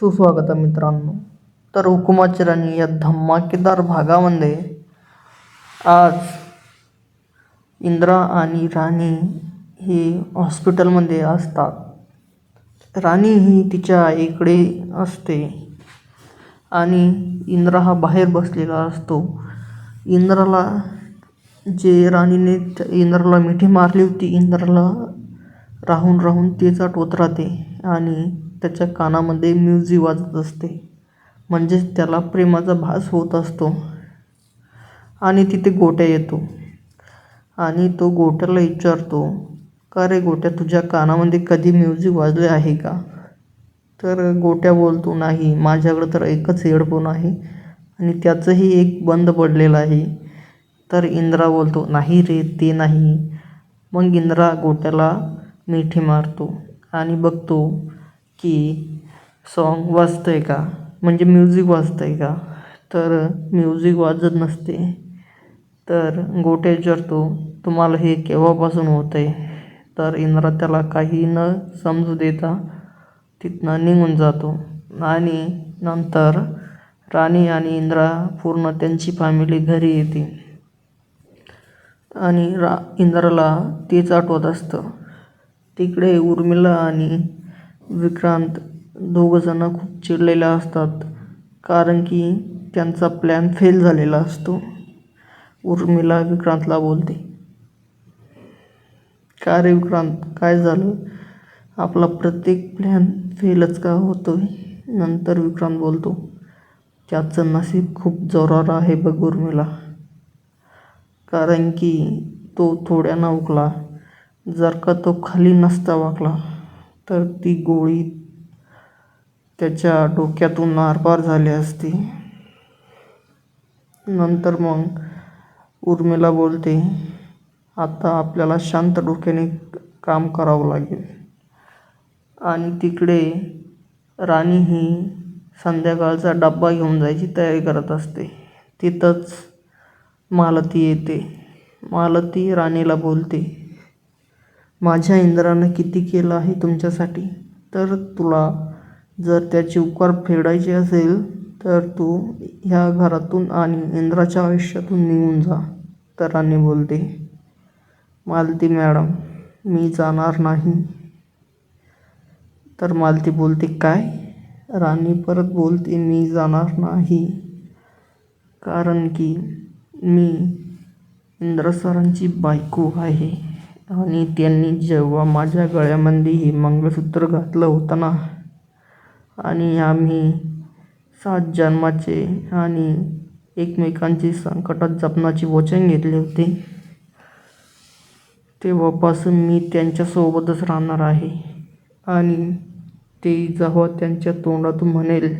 सुस्वागत आहे मित्रांनो. तर हुकुमाची राणी या धमाकेदार भागामध्ये आज इंद्रा आणि राणी ही हॉस्पिटलमध्ये असतात. राणी ही तिच्या इकडे असते आणि इंद्रा हा बाहेर बसलेला असतो. इंद्राला जे राणीने इंद्राला मिठी मारली होती इंद्राला राहून राहून तेच आठवत राहते आणि त्याच्या कानामध्ये म्युझिक वाजत असते. म्हणजेच त्याला प्रेमाचा भास होत असतो. आणि तिथे गोट्या येतो. आणि तो गोट्याला विचारतो का रे गोट्या तुझ्या कानामध्ये कधी म्युझिक वाजले आहे का? तर गोट्या बोलतो नाही माझ्याकडं तर एकच हेडफोन आहे आणि त्याचंही एक बंद पडलेलं आहे. तर इंद्रा बोलतो नाही रे ते नाही. मग इंद्रा गोट्याला मिठी मारतो आणि बघतो की सॉन्ग वाजतं आहे का? म्हणजे म्युझिक वाजतं आहे का? तर म्युझिक वाजत नसते. तर गोट्या विचारतो तुम्हाला हे केव्हापासून होतं आहे तर इंद्रा त्याला काही न समजू देता तिथनं निघून जातो. आणि नंतर राणी आणि इंद्रा पूर्ण त्यांची फॅमिली घरी येते. आणि रा इंद्राला तेच आठवत असतं. तिकडे उर्मिला आणि विक्रांत दोघंजणं खूप चिडलेल्या असतात कारण की त्यांचा प्लॅन फेल झालेला असतो. उर्मिला विक्रांतला बोलते का रे विक्रांत काय झालं? आपला प्रत्येक प्लॅन फेलच का होतो नंतर विक्रांत बोलतो त्याचं नशीब खूप जोरावर आहे बघ उर्मिला. कारण की तो थोड्या नवकला जर का तो खाली नसता वाकला तर ती गोळी त्याच्या डोक्यातून आरपार झाली असती. नंतर मग उर्मिला बोलते आता आपल्याला शांत डोक्याने काम करावं लागेल. आणि तिकडे राणी ही संध्याकाळचा डब्बा घेऊन जायची तयारी करत असते. तिथंच मालती येते. मालती राणीला बोलते माझ्या इंद्रानं किती केलं आहे तुमच्यासाठी? तर तुला जर त्याचे उपकार फेडायचे असेल तर तू ह्या घरातून आणि इंद्राच्या आयुष्यातून निघून जा तर बोलते. मालती मॅडम मी जाणार नाही. तर मालती बोलते काय? राणी परत बोलते मी जाणार नाही. कारण की मी इंद्र सरांची बायको आहे. आणि त्यांनी जेव्हा माझ्या गळ्यामध्ये हे मंगळसूत्र घातलं होतं ना आणि आम्ही सात जन्माचे आणि एकमेकांची संकटात जपण्याचे वचन घेतले होते तेव्हापासून मी त्यांच्यासोबतच राहणार आहे. आणि ते जेव्हा त्यांच्या तोंडातून म्हणेल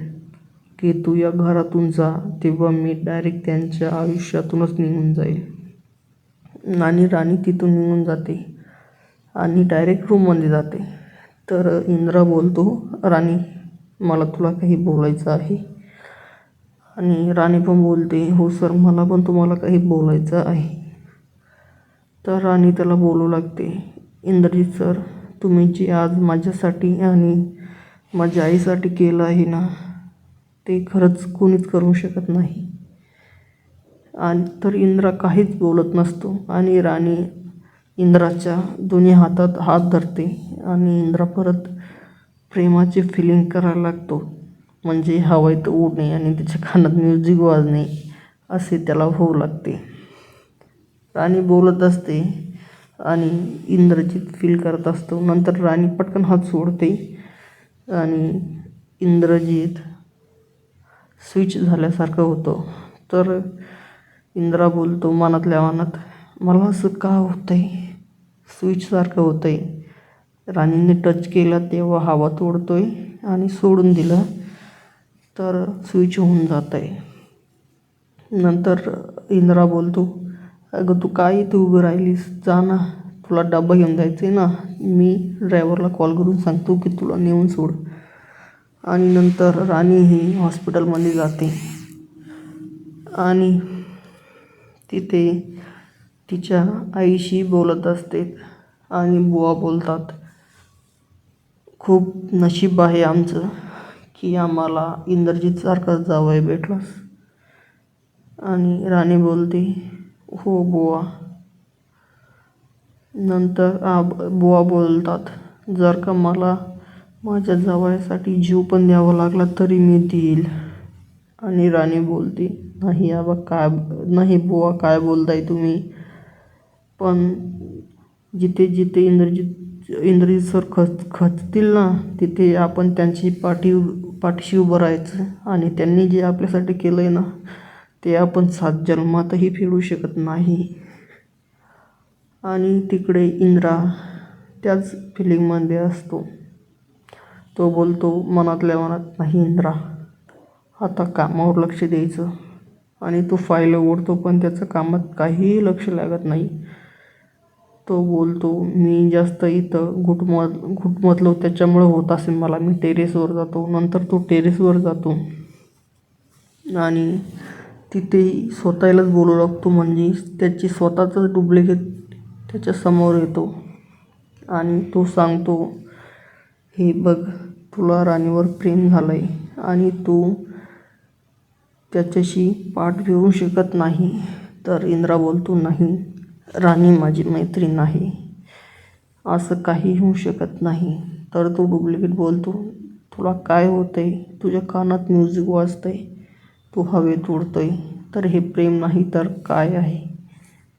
की तू या घरातून जा तेव्हा मी डायरेक्ट त्यांच्या आयुष्यातूनच निघून जाईल. आणि राणी तिथून निघून जाते आणि डायरेक्ट रूममध्ये जाते. तर इंद्रा बोलतो राणी मला तुला काही बोलायचं आहे. आणि राणी पण बोलते हो सर मला पण तुम्हाला काही बोलायचं आहे. तर राणी त्याला बोलू लागते इंद्रजीत सर तुम्ही जे आज माझ्यासाठी आणि माझ्या आईसाठी केलं आहे ना ते खरंच कोणीच करू शकत नाही. आणि तर इंद्रा काहीच बोलत नसतो आणि राणी इंद्राच्या दोन्ही हातात हात धरते आणि इंद्रा परत प्रेमाची फिलिंग करायला लागतो. म्हणजे हवेत उडणे आणि त्याच्या कानात म्युझिक वाजणे असे त्याला होऊ लागते. राणी बोलत असते आणि इंद्रजित फील करत असतो. नंतर राणी पटकन हात सोडते आणि इंद्रजित स्विच झाल्यासारखं होतं. तर इंद्रा बोलतो मनातल्या मनात मला असं का होतं आहे स्विचसारखं होतं आहे राणीने टच केला तेव्हा हवा तोडतो आहे आणि सोडून दिलं तर स्विच होऊन जात आहे नंतर इंद्रा बोलतो अगं तू काय इथे उभं राहिलीस? जा ना तुला डबा घेऊन जायचं आहे ना. मी ड्रायव्हरला कॉल करून सांगतो की तुला नेऊन सोड. आणि नंतर राणी ही हॉस्पिटलमध्ये जाते. आणि तिथे तिच्या आईशी बोलत असते आणि बुवा बोलतात खूप नशीब आहे आमचं की आम्हाला इंद्रजितसारखं जावई भेटलास आणि राणी बोलते हो बुवा. नंतर आ बुवा बोलतात जर का मला माझ्या जावयासाठी जीव पण द्यावा लागला तरी मी देईल. आणि राणी बोलते नाही आबा काय नाही बुवा काय बोलताय तुम्ही? पण जिथे जिथे इंद्रजित इंद्रजित सर खच खचतील ना तिथे आपण त्यांची पाठी पाठीशी उभं राहायचं. आणि त्यांनी जे आपल्यासाठी केलं आहे ना ते आपण सात जन्मातही फेडू शकत नाही. आणि तिकडे इंद्रा त्याच फिलिंगमध्ये असतो. तो बोलतो मनातल्या मनात नाही इंद्रा आता कामावर लक्ष द्यायचं. आणि तो फाईल उघडतो पण त्याचं कामात काहीही लक्ष लागत नाही. तो बोलतो मी जास्त इथं घुटमत घुटमतलो त्याच्यामुळं होत असेल मला. मी टेरेसवर जातो. नंतर तो टेरेसवर जातो. आणि तिथे स्वतःलाच बोलू लागतो म्हणजे त्याची स्वतःचाच डुप्लिकेट त्याच्यासमोर येतो. आणि तो सांगतो हे बघ तुला राणीवर प्रेम झालं आहे आणि तू त्याच्याशी पाठ फिरू शकत नाही. तर इंद्रा बोलतो नाही राणी माझी मैत्रीण आहे. असं काही होऊ शकत नाही. तर तो डुप्लिकेट बोलतो तुला काय होतं आहे तुझ्या कानात म्युझिक वाजतं आहे तू हवेत उडतोय आहे तर हे प्रेम नाही तर काय आहे?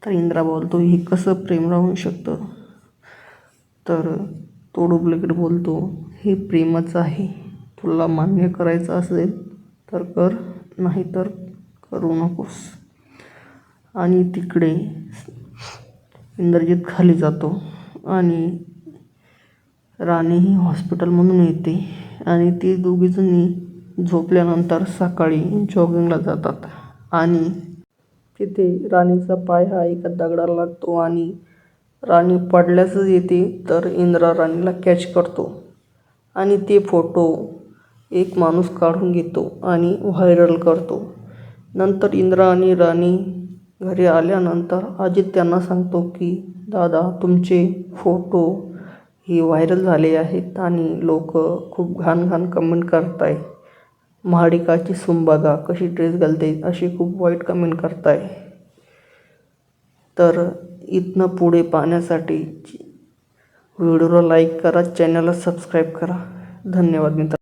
तर इंद्रा बोलतो हे कसं प्रेम राहू शकतं? तर तो डुप्लिकेट बोलतो हे प्रेमच आहे. तुला मान्य करायचं असेल तर कर. नाही तर करू नकोस. आणि तिकडे इंद्रजित खाली जातो आणि राणी ही हॉस्पिटलमधून येते. आणि ती दोघीजणी झोपल्यानंतर सकाळी जॉगिंगला जातात. आणि तिथे राणीचा पाय हा एका दगडाला लागतो आणि राणी पडल्यासच येते तर इंद्रा राणीला कॅच करतो. आणि ते फोटो एक माणूस काढून घेतो आणि व्हायरल करतो. नंतर इंद्रा आणि राणी घरी आल्यानंतर अजित त्यांना सांगतो की दादा तुमचे फोटो हे व्हायरल झाले आहेत आणि लोक खूप घाण घाण कमेंट करताय. महाडिकाची सून बघा कशी ड्रेस घालते अशी खूप वाईट कमेंट करताय. तर इथनं पुढे पाहण्यासाठी व्हिडिओला लाईक करा चॅनलला सबस्क्राईब करा. धन्यवाद मित्र